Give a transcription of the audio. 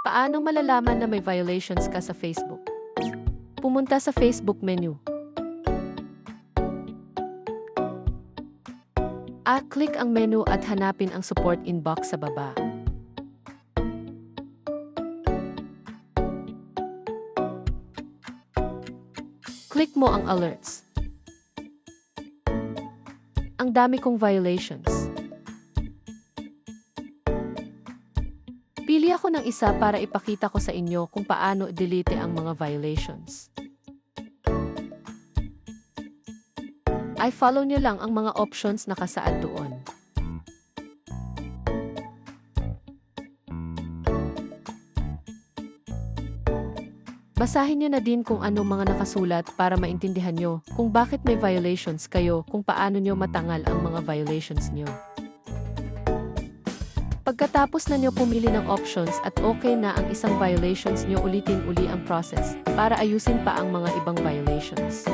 Paano malalaman na may violations ka sa Facebook? Pumunta sa Facebook menu. At click ang menu at hanapin ang support inbox sa baba. Click mo ang alerts. Ang dami kong violations. Pili ako ng isa para ipakita ko sa inyo kung paano delete ang mga violations. I follow niyo lang ang mga options na kasaad doon. Basahin niyo na din kung anong mga nakasulat para maintindihan niyo kung bakit may violations kayo kung paano niyo matangal ang mga violations niyo. Pagkatapos na niyo pumili ng options at okay na ang isang violations niyo ulitin uli ang process para ayusin pa ang mga ibang violations.